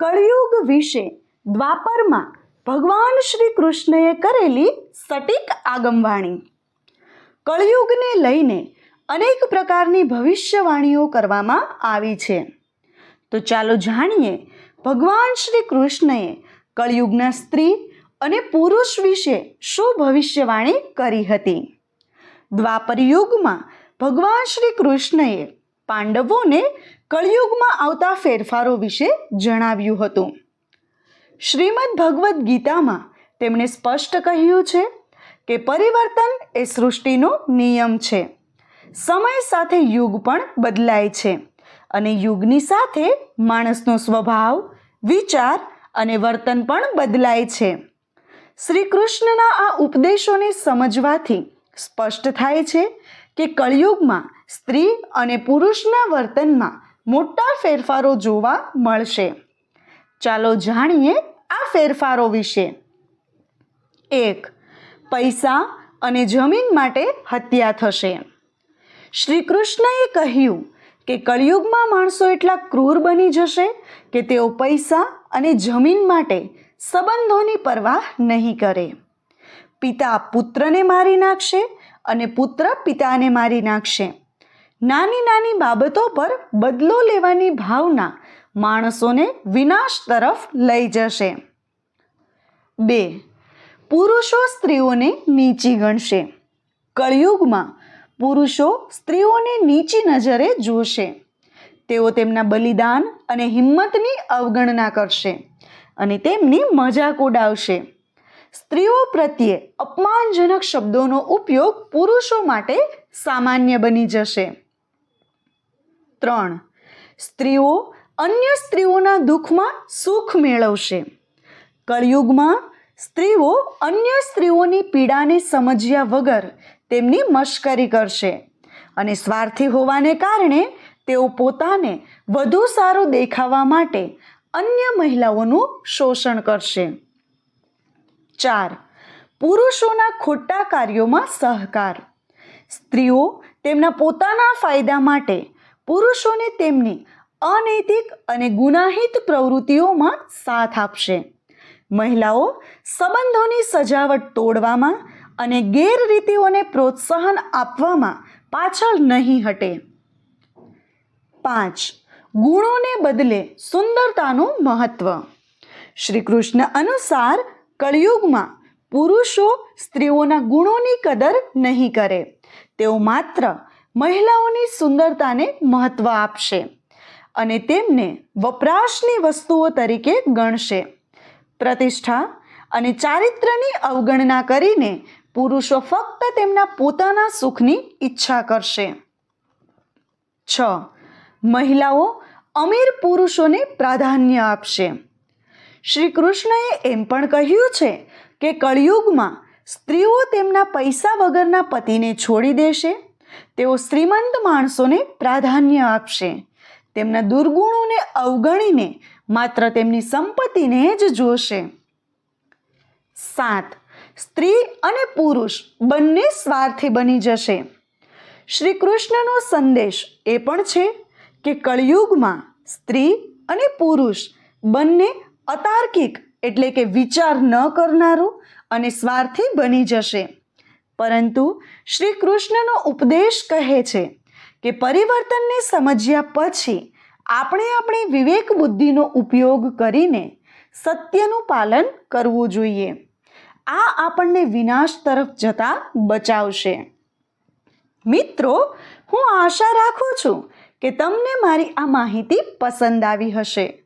કળિયુગ વિશે દ્વાપરમાં ભગવાન શ્રી કૃષ્ણએ કરેલી સટીક આગમવાણી. કળિયુગને લઈને અનેક પ્રકારની ભવિષ્યવાણીઓ કરવામાં આવી છે. તો ચાલો જાણીએ, ભગવાન શ્રી કૃષ્ણએ કળિયુગના સ્ત્રી અને પુરુષ વિશે શું ભવિષ્યવાણી કરી હતી? દ્વાપર યુગમાં ભગવાન શ્રી કૃષ્ણએ પાંડવોને કળિયુગમાં આવતા ફેરફારો વિશે જણાવ્યું હતું. શ્રીમદ ભગવદ્ ગીતામાં તેમણે સ્પષ્ટ કહ્યું છે કે પરિવર્તન એ સૃષ્ટિનો નિયમ છે. સમય સાથે યુગ પણ બદલાય છે અને યુગની સાથે માણસનો સ્વભાવ, વિચાર અને વર્તન પણ બદલાય છે. શ્રી કૃષ્ણના આ ઉપદેશોને સમજવાથી સ્પષ્ટ થાય છે કે કળિયુગમાં સ્ત્રી અને પુરુષના વર્તનમાં મોટા ફેરફારો જોવા મળશે. ચાલો જાણીએ આ ફેરફારો વિશે. એક, પૈસા અને જમીન માટે હત્યા થશે. શ્રી કૃષ્ણએ કહ્યું કે કળિયુગમાં માણસો એટલા ક્રૂર બની જશે કે તેઓ પૈસા અને જમીન માટે સંબંધોની પરવાહ નહીં કરે. પિતા પુત્રને મારી નાખશે અને પુત્ર પિતાને મારી નાખશે. નાની નાની બાબતો પર બદલો લેવાની ભાવના માણસોને વિનાશ તરફ લઈ જશે. બે, પુરુષો સ્ત્રીઓને નીચી ગણશે. કળિયુગમાં પુરુષો સ્ત્રીઓને નીચી નજરે જોશે. તેઓ તેમના બલિદાન અને હિંમતની અવગણના કરશે અને તેમની મજાક ઉડાવશે. સ્ત્રીઓ પ્રત્યે અપમાનજનક શબ્દોનો ઉપયોગ પુરુષો માટે સામાન્ય બની જશે. ત્રણ. સ્ત્રીઓ અન્ય સ્ત્રીઓના દુઃખમાં સુખ મેળવશે. કળિયુગમાં સ્ત્રીઓ અન્ય સ્ત્રીઓની પીડાને સમજ્યા વગર તેમની મશ્કરી કરશે અને સ્વાર્થી હોવાને કારણે તેઓ પોતાને વધુ સારું દેખાવા માટે અન્ય મહિલાઓનું શોષણ કરશે. ચાર. પુરુષોના ખોટા કાર્યોમાં સહકાર. સ્ત્રીઓ તેમના પોતાના ફાયદા માટે, પુરુષોને તેમની અનૈતિક અને ગુનાહિત પ્રવૃત્તિઓમાં સાથ આપશે. મહિલાઓ સંબંધોની સજાવટ તોડવામાં અને ગેરરીતિઓને પ્રોત્સાહન આપવામાં પાછળ નહીં હટે. પાંચ. ગુણોને બદલે સુંદરતાનું મહત્વ. શ્રી કૃષ્ણ અનુસાર કળિયુગમાં પુરુષો સ્ત્રીઓના ગુણોની કદર નહીં કરે. તેઓ માત્ર મહિલાઓની સુંદરતાને મહત્વ આપશે અને તેમને વપરાશની વસ્તુઓ તરીકે ગણશે. પ્રતિષ્ઠા અને ચારિત્ર્યની અવગણના કરીને પુરુષો ફક્ત તેમના પોતાના સુખની ઈચ્છા કરશે. છ. મહિલાઓ અમીર પુરુષોને પ્રાધાન્ય આપશે. શ્રી કૃષ્ણએ એમ પણ કહ્યું છે કે કળિયુગમાં સ્ત્રીઓ તેમના પૈસા વગરના પતિને છોડી દેશે. તેઓ શ્રીમંત માણસોને પ્રાધાન્ય આપશે. તેમના દુર્ગુણોને અવગણીને માત્ર તેમની સંપત્તિને જ જોશે. સાત. સ્ત્રી અને પુરુષ બંને સ્વાર્થી બની જશે. શ્રી કૃષ્ણનો સંદેશ એ પણ છે કે કળિયુગમાં સ્ત્રી અને પુરુષ બંને અતાર્કિક એટલે કે વિચાર ન કરનારું અને સ્વાર્થી બની જશે. પરંતુ શ્રી કૃષ્ણનો ઉપદેશ કહે છે કે પરિવર્તનને સમજ્યા પછી આપણે આપણી વિવેક બુદ્ધિનો ઉપયોગ કરીને સત્યનું પાલન કરવું જોઈએ. આ આપણને વિનાશ તરફ જતા બચાવશે. મિત્રો, હું આશા રાખું છું કે તમને મારી આ માહિતી પસંદ આવી હશે.